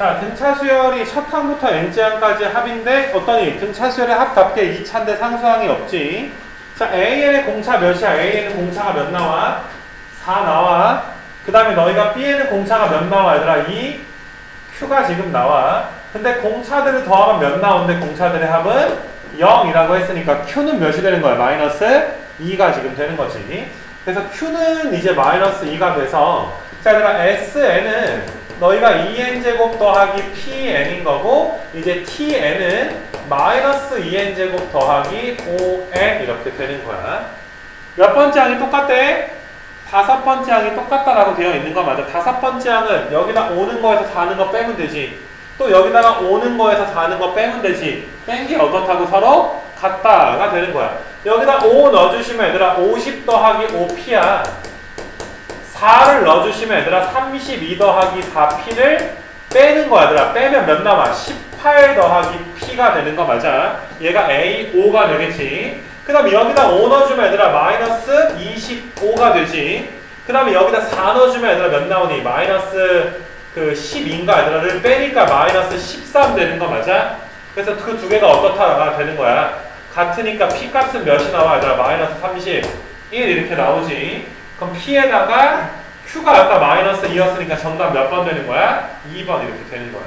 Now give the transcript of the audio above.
자, 등차 수열이 첫 항부터 n째 항까지 합인데 어떠니? 등차 수열의 합답게 2차인데 상수항이 없지. 자, AN의 공차 몇이야? AN의 공차가 몇 나와? 4 나와. 그 다음에 너희가 B에는 공차가 몇 나와? 얘들아, 2. Q가 지금 나와. 근데 공차들을 더하면 몇 나오는데 공차들의 합은 0이라고 했으니까 Q는 몇이 되는 거야? 마이너스 2가 지금 되는 거지. 그래서 Q는 이제 마이너스 2가 돼서 자, 얘들아, SN은 너희가 2n제곱 더하기 pn인 거고 이제 tn은 마이너스 2n제곱 더하기 5n 이렇게 되는 거야. 몇 번째 항이 똑같대? 다섯 번째 항이 똑같다라고 되어 있는 거 맞아. 다섯 번째 항은 여기다 오는 거에서 사는 거 빼면 되지. 또 여기다가 오는 거에서 사는 거 빼면 되지. 뺀 게 어떻다고 서로 같다가 되는 거야. 여기다 5 넣어주시면 얘들아 50 더하기 5p야. 4를 넣어주시면 얘들아 32 더하기 4p를 빼는 거야 얘들아. 빼면 몇 남아? 18 더하기 p가 되는 거 맞아? 얘가 a 5가 되겠지. 그 다음에 여기다 5 넣어주면 얘들아 마이너스 25가 되지. 그 다음에 여기다 4 넣어주면 얘들아 몇 나오니? 마이너스 그 10인가? 얘들아를 빼니까 마이너스 13 되는 거 맞아? 그래서 그 두 개가 어떻다가 되는 거야? 같으니까 p 값은 몇이 나와? 얘들아 마이너스 31 이렇게 나오지 그럼 P에다가 Q가 아까 마이너스 2였으니까 정답 몇 번 되는 거야? 2번 이렇게 되는 거야.